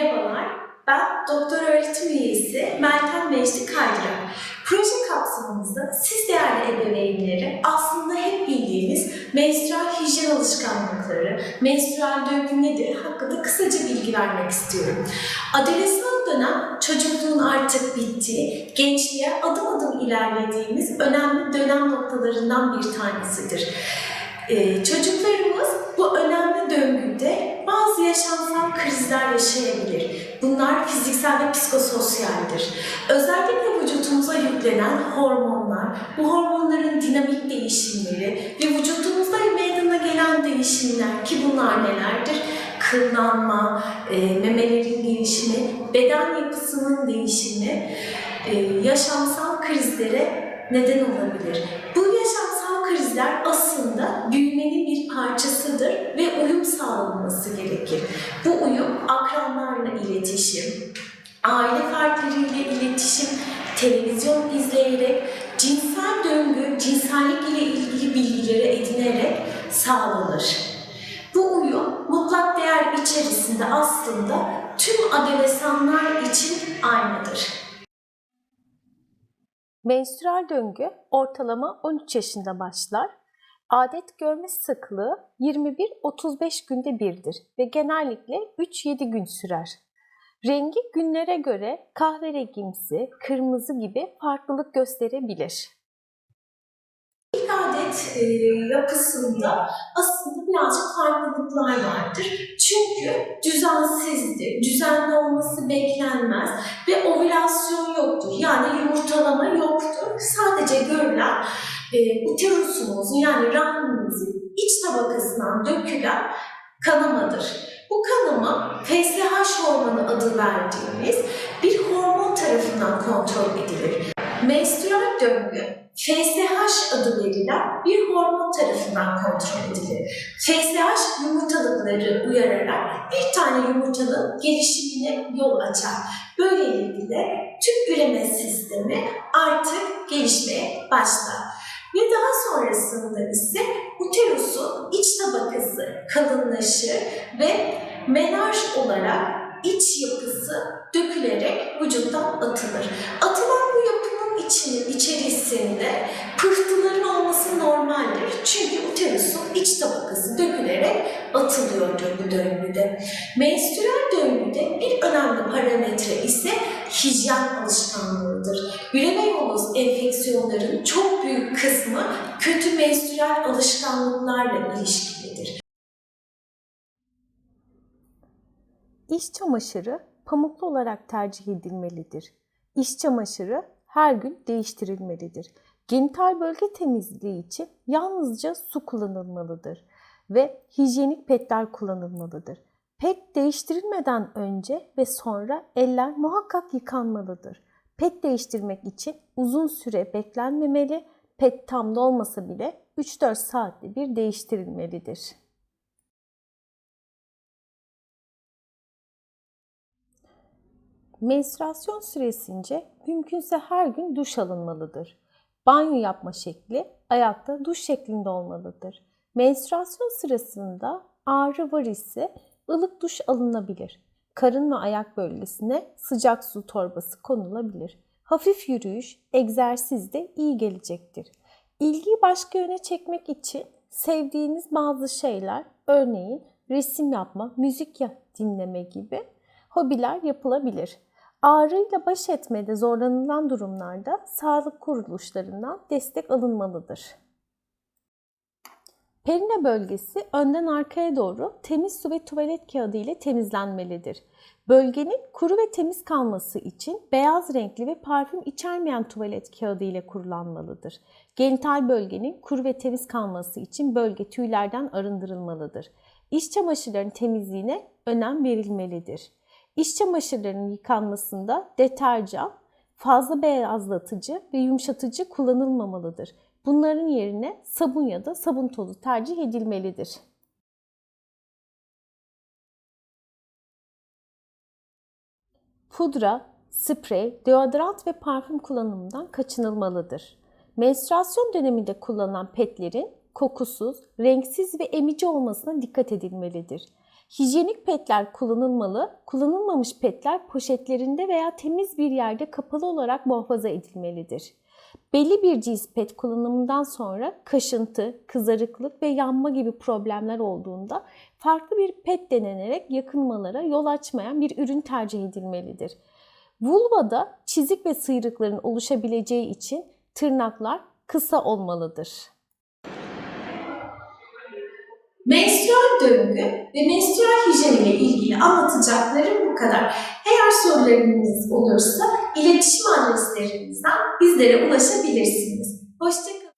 Merhabalar, ben doktor öğretim üyesi Meltem Beşli Kaydırak. Proje kapsamımızda siz değerli ebeveynleri aslında hep bildiğiniz menstrual hijyen alışkanlıkları, menstrual döngü nedir hakkında kısaca bilgi vermek istiyorum. Adolesan dönem çocukluğun artık bittiği, gençliğe adım adım ilerlediğimiz önemli dönem noktalarından bir tanesidir. Ee, çocuklarımız bu önemli döngüde bazı yaşamsal krizler yaşayabilir. Bunlar fiziksel ve psikososyaldir. Özellikle vücudumuza yüklenen hormonlar, bu hormonların dinamik değişimleri ve vücudumuzda meydana gelen değişimler ki bunlar nelerdir? Kıllanma, e, memelerin gelişimi, beden yapısının değişimi, e, yaşamsal krizlere neden olabilir. Bu krizler aslında büyümenin bir parçasıdır ve uyum sağlanması gerekir. Bu uyum akranlarla iletişim, aile fertleriyle iletişim, televizyon izleyerek, cinsel döngü, cinsellik ile ilgili bilgileri edinerek sağlanır. Bu uyum mutlak değer içerisinde aslında tüm adolesanlar için aynıdır. Menstrüel döngü ortalama 13 yaşında başlar. Adet görme sıklığı 21-35 günde birdir ve genellikle 3-7 gün sürer. Rengi günlere göre kahverengimsi, kırmızı gibi farklılık gösterebilir. Adet e, yapısında aslında birazcık farklılıklar vardır. Çünkü düzensizdir, düzenli olması beklenmez ve ovülasyon yoktur. Yani yumurtalama yoktur. Sadece görülen e, uterusumuzun yani rahmimizin iç tabakasından dökülen kanamadır. Bu kanama FSH hormonu adı verdiğimiz bir hormon tarafından kontrol edilir. Menstrüel döngü FSH adı verilen bir hormon tarafından kontrol edilir. FSH yumurtalıkları uyararak bir tane yumurtanın gelişimine yol açar. Böylelikle tüm üreme sistemi artık gelişmeye başlar. Ve daha sonrasında ise uterusun iç tabakası kalınlaşır ve menarj olarak iç yapısı dökülerek vücuttan atılır. Atılan bu yapının içinin içerisinde pıhtıların olması normaldir. Çünkü uterusun iç tabakası dökülerek atılıyordur bu döngüde. Menstrüel döngüde bir önemli parametre ise hijyen alışkanlığıdır. Üreme yolu enfeksiyonların çok büyük kısmı kötü menstrüel alışkanlıklarla ilişkilidir. İş çamaşırı pamuklu olarak tercih edilmelidir. İş çamaşırı her gün değiştirilmelidir. Genital bölge temizliği için yalnızca su kullanılmalıdır ve hijyenik petler kullanılmalıdır. Pet değiştirilmeden önce ve sonra eller muhakkak yıkanmalıdır. Pet değiştirmek için uzun süre beklenmemeli, pet tam dolmasa bile 3-4 saatte bir değiştirilmelidir. Menstruasyon süresince mümkünse her gün duş alınmalıdır. Banyo yapma şekli ayakta duş şeklinde olmalıdır. Menstruasyon sırasında ağrı var ise ılık duş alınabilir. Karın ve ayak bölgesine sıcak su torbası konulabilir. Hafif yürüyüş, egzersiz de iyi gelecektir. İlgiyi başka yöne çekmek için sevdiğiniz bazı şeyler, örneğin resim yapma, müzik dinleme gibi hobiler yapılabilir. Ağrıyla baş etmede zorlanılan durumlarda sağlık kuruluşlarından destek alınmalıdır. Perine bölgesi önden arkaya doğru temiz su ve tuvalet kağıdı ile temizlenmelidir. Bölgenin kuru ve temiz kalması için beyaz renkli ve parfüm içermeyen tuvalet kağıdı ile kurulanmalıdır. Genital bölgenin kuru ve temiz kalması için bölge tüylerden arındırılmalıdır. İç çamaşırlarının temizliğine önem verilmelidir. İç çamaşırlarının yıkanmasında deterjan, fazla beyazlatıcı ve yumuşatıcı kullanılmamalıdır. Bunların yerine sabun ya da sabun tozu tercih edilmelidir. Pudra, sprey, deodorant ve parfüm kullanımından kaçınılmalıdır. Menstruasyon döneminde kullanılan petlerin kokusuz, renksiz ve emici olmasına dikkat edilmelidir. Hijyenik petler kullanılmalı, kullanılmamış petler poşetlerinde veya temiz bir yerde kapalı olarak muhafaza edilmelidir. Belli bir cins pet kullanımından sonra kaşıntı, kızarıklık ve yanma gibi problemler olduğunda farklı bir pet denenerek yakınmalara yol açmayan bir ürün tercih edilmelidir. Vulvada çizik ve sıyrıkların oluşabileceği için tırnaklar kısa olmalıdır. Menstrüel döngü ve menstrüel hijyen ile ilgili anlatacaklarım bu kadar. Eğer sorularınız olursa iletişim adreslerimizden bizlere ulaşabilirsiniz. Hoşçakalın.